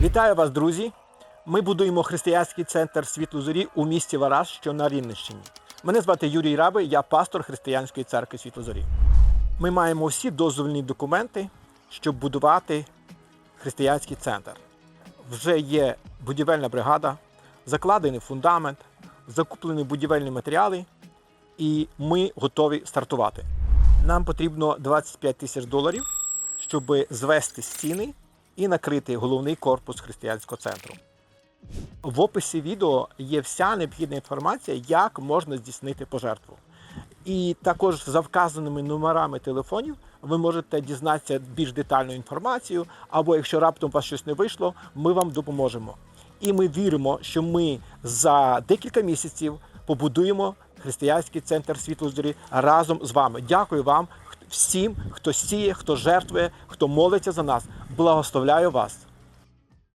Вітаю вас, друзі! Ми будуємо християнський центр світло зорі у місті Вараж, що на Рівненщині. Мене звати Юрій Раби, я пастор Християнської церкви Світло зорі. Ми маємо всі дозвольні документи, щоб будувати християнський центр. Вже є будівельна бригада, закладений фундамент, закуплені будівельні матеріали, і ми готові стартувати. Нам потрібно 25 тисяч доларів, щоб звести стіни і накрити головний корпус християнського центру. В описі відео є вся необхідна інформація, як можна здійснити пожертву. І також за вказаними номерами телефонів ви можете дізнатися більш детальну інформацію, або якщо раптом у вас щось не вийшло, ми вам допоможемо. І ми віримо, що ми за декілька місяців побудуємо християнський центр світло зорі разом з вами. Дякую вам всім, хто сіє, хто жертвує, хто молиться за нас. Благословляю вас.